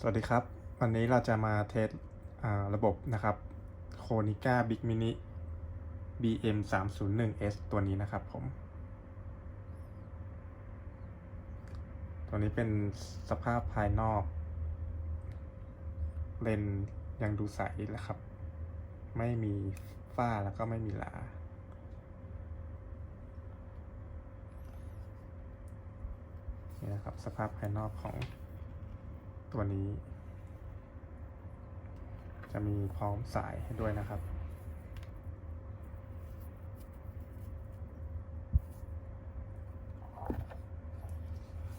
สวัสดีครับ วันนี้เราจะมาเทสอ่าระบบนะครับ Konica Big Mini BM 3 0 1 S ตัวนี้นะครับผม ตัวนี้เป็นสภาพภายนอก เลนยังดูใสแล้วครับ ไม่มีฝ้าแล้วก็ไม่มีหลานี่นะครับสภาพภายนอกของ ตัวนี้ จะมีพร้อมสายให้ด้วยนะครับ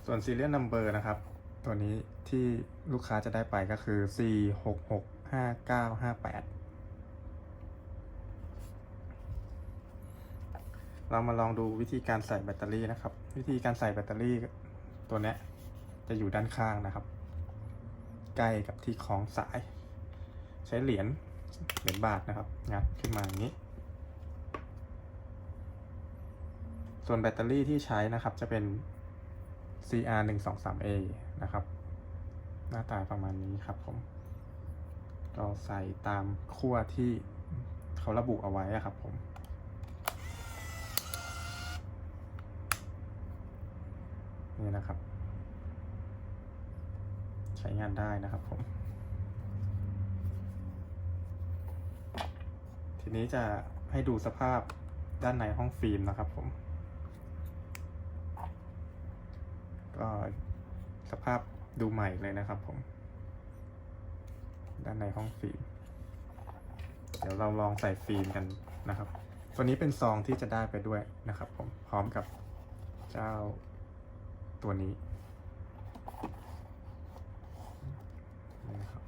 ส่วน serial number นะครับ ตัวนี้ที่ลูกค้าจะได้ไปก็คือ 4 6 6 5 9 5 8เรามาลองดูวิธีการใส่แบตเตอรี่นะครับ วิธีการใส่แบตเตอรี่ตัวนี้จะอยู่ด้านข้างนะครับ ใกล้กับที่คล้องสาย ใช้เหรียญเหรียญบาทนะครับงัดขึ้นมาอย่างนี้ ส่วนแบตเตอรี่ที่ใช้นะครับจะเป็น CR 1 2 3 A นะครับ หน้าตาประมาณนี้ครับผมเราใส่ตามขั้วที่เขาระบุเอาไว้ครับผมนี่นะครับ ใช้งานได้นะครับผม ทีนี้จะให้ดูสภาพด้านในห้องฟิล์มนะครับผม ก็สภาพดูใหม่เลยนะครับผม ด้านในห้องฟิล์ม เดี๋ยวเราลองใส่ฟิล์มกันนะครับ ตัวนี้เป็นซองที่จะได้ไปด้วยนะครับผม พร้อมกับเจ้าตัวนี้นะครับ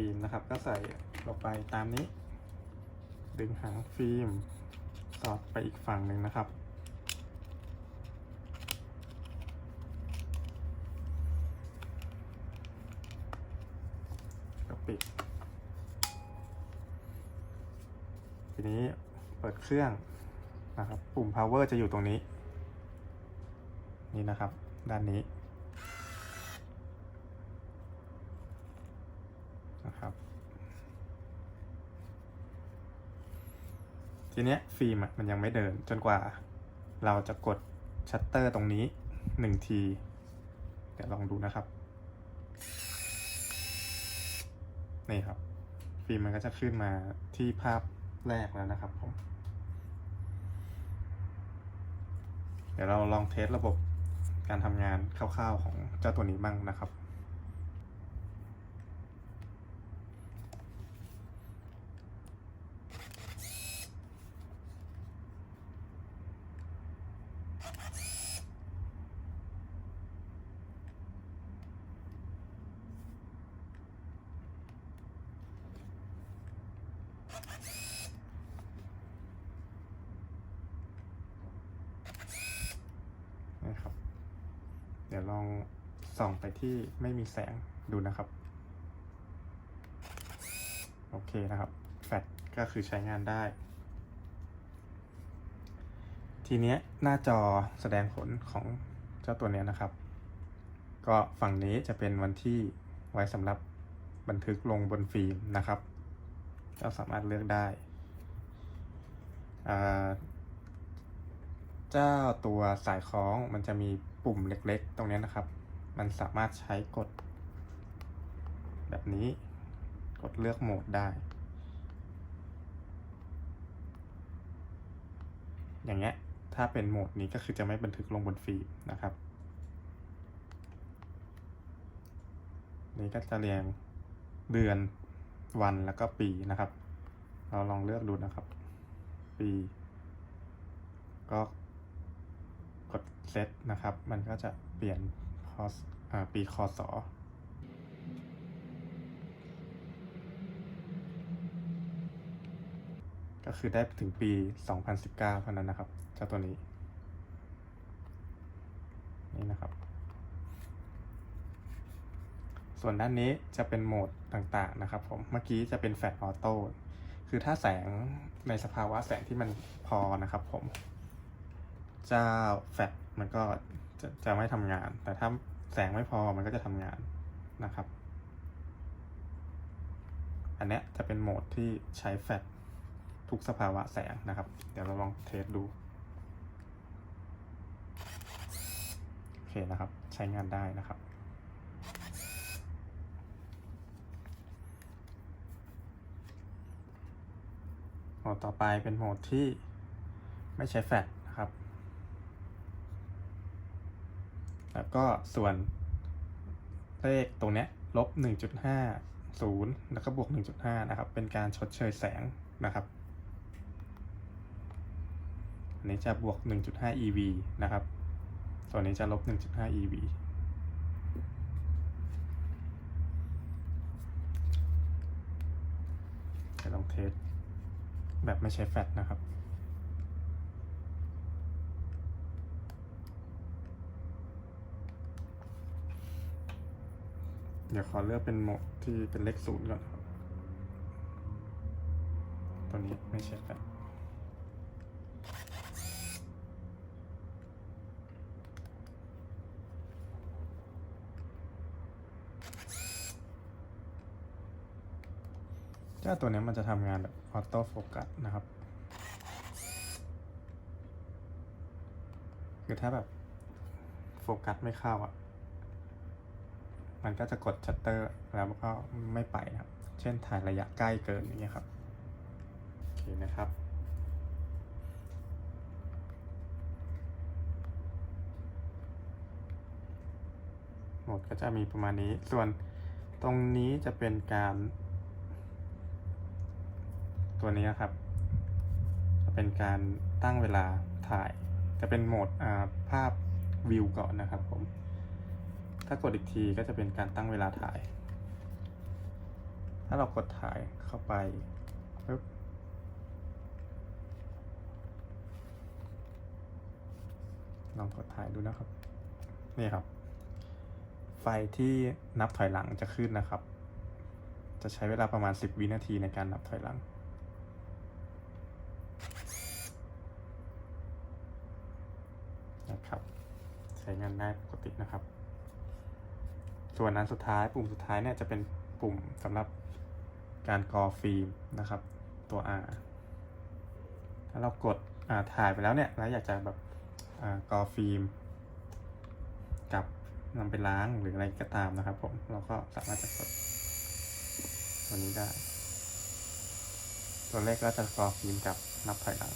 ฟิล์มนะครับ ก็ใส่ลงไปตามนี้ ดึงหางฟิล์มสอดไปอีกฝั่งหนึ่งนะครับ ก็ปิด ทีนี้เปิดเครื่องนะครับ ปุ่ม power จะอยู่ตรงนี้ นี่นะครับ ด้านนี้นะครับ ทีเนี้ยฟิล์มมันยังไม่เดินจนกว่าเราจะกดชัตเตอร์ตรงนี้หนึ่งที เดี๋ยวลองดูนะครับ นี่ครับ ฟิล์มมันก็จะขึ้นมาที่ภาพแรกแล้วนะครับผม เดี๋ยวเราลองเทสระบบการทำงานคร่าวๆของเจ้าตัวนี้บ้างนะครับ เดี๋ยวลองส่องไปที่ไม่มีแสงดูนะครับ โอเคนะครับ แฟลชก็คือใช้งานได้ ทีเนี้ยหน้าจอแสดงผลของเจ้าตัวเนี้ยนะครับ ก็ฝั่งนี้จะเป็นวันที่ไว้สำหรับบันทึกลงบนฟิล์มนะครับก็สามารถเลือกได้อ่า เจ้าตัวสายคล้องมันจะมีปุ่มเล็กๆ ตรงนี้นะครับ มันสามารถใช้กด แบบนี้กดเลือกโหมดได้ อย่างเงี้ย ถ้าเป็นโหมดนี้ก็คือจะไม่บันทึกลงบนฟิล์มนะครับ นี่ก็จะเรียงเดือนวันแล้วก็ปีนะครับ เราลองเลือกดูนะครับ ปี ก็ เซตนะครับ มันก็จะเปลี่ยนพออ่าปีคศก็คือได้ถึงปี 2019 เท่านั้นนะครับ เจ้าตัวนี้ นี่นะครับ ส่วนด้านนี้จะเป็นโหมดต่างๆนะครับผม เมื่อกี้จะเป็นแฟลชออโต้ คือถ้าแสงในสภาวะแสงที่มันพอนะครับผม เจ้าแฟลชมันก็จะจะไม่ทำงาน แต่ถ้าแสงไม่พอมันก็จะทำงานนะครับ อันนี้จะเป็นโหมดที่ใช้แฟลชทุกสภาวะแสงนะครับ เดี๋ยวเราลองเทสดูโอเคนะครับ ใช้งานได้นะครับโหมดต่อไปเป็นโหมดที่ไม่ใช้แฟลชนะครับ แล้วก็ส่วนเลขตรงเนี้ยลบ 1.5 0 แล้วก็บวก 1.5 นะครับ เป็นการชดเชยแสงนะครับ อันนี้จะบวก 1.5 EV นะครับ ส่วนนี้จะลบ 1.5 EV จะลองเทสแบบไม่ใช้แฟลชนะครับ เดี๋ยวขอเลือกเป็นโหมดที่เป็นเลขศูนย์ก่อนครับ ตัวนี้ไม่ใช่แฟลชเจ้าตัวนี้มันจะทำงานแบบออโต้โฟกัสนะครับ คือถ้าแบบโฟกัสไม่เข้าอะ มันก็จะกดชัตเตอร์แล้วก็ไม่ไปนะครับ เช่นถ่ายระยะใกล้เกินอย่างเงี้ยครับ โอเคนะครับ โหมดก็จะมีประมาณนี้ ส่วนตรงนี้จะเป็นการ ตัวนี้นะครับ จะเป็นการตั้งเวลาถ่าย จะเป็นโหมดอ่าภาพวิวก่อนนะครับผม ถ้ากดอีกทีก็จะเป็นการตั้งเวลาถ่าย ถ้าเรากดถ่ายเข้าไปปึ๊บลองกดถ่ายดูนะครับ นี่ครับ ไฟที่นับถอยหลังจะขึ้นนะครับ จะใช้เวลาประมาณ 10 วินาทีในการนับถอยหลังนะครับ ใช้งานได้ปกตินะครับ ส่วนอันสุดท้ายปุ่มสุดท้ายเนี่ยจะเป็นปุ่มสำหรับการกรอฟิล์มนะครับตัว R ถ้าเรากดถ่ายไปแล้วเนี่ยแล้วอยากจะแบบอกรอฟิล์มกลับนำไปล้างหรืออะไรก็ตามนะครับผมเราก็สามารถจะกดตัวนี้ได้ ตัวเลขก็จะกรอฟิล์มกลับนับถอยหลัง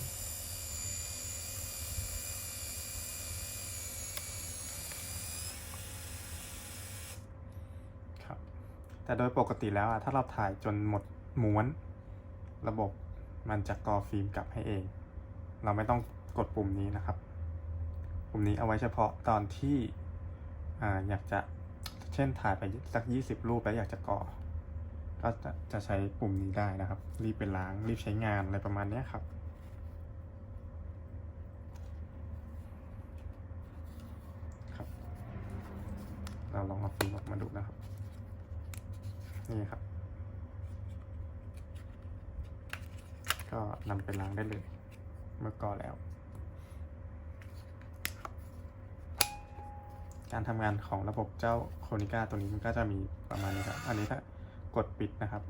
ครับ แต่โดยปกติแล้วอะถ้าเราถ่ายจนหมดม้วน ระบบมันจะกรอฟิล์มกลับให้เอง เราไม่ต้องกดปุ่มนี้นะครับ ปุ่มนี้เอาไว้เฉพาะตอนที่ออยากจะเช่นถ่ายไปสักยี่สิบรูปแล้วอยากจะกรอก็จะจะใช้ปุ่มนี้ได้นะครับ รีบไปล้างรีบใช้งานอะไรประมาณนี้ครับครับ เราลองเอาฟิล์มออกมาดูนะครับ นี่ครับ ก็นำไปล้างได้เลย เมื่อก่อแล้ว การทำงานของระบบเจ้าโคนิก้าตัวนี้มันก็จะมีประมาณนี้ครับ อันนี้ถ้ากดปิดนะครับ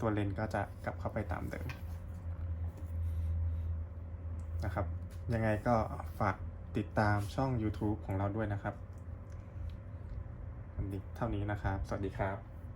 ตัวเลนส์ก็จะกลับเข้าไปตามเดิมนะครับ ยังไงก็ฝากติดตามช่อง YouTube ของเราด้วยนะครับวันนี้เท่านี้นะครับ สวัสดีครับ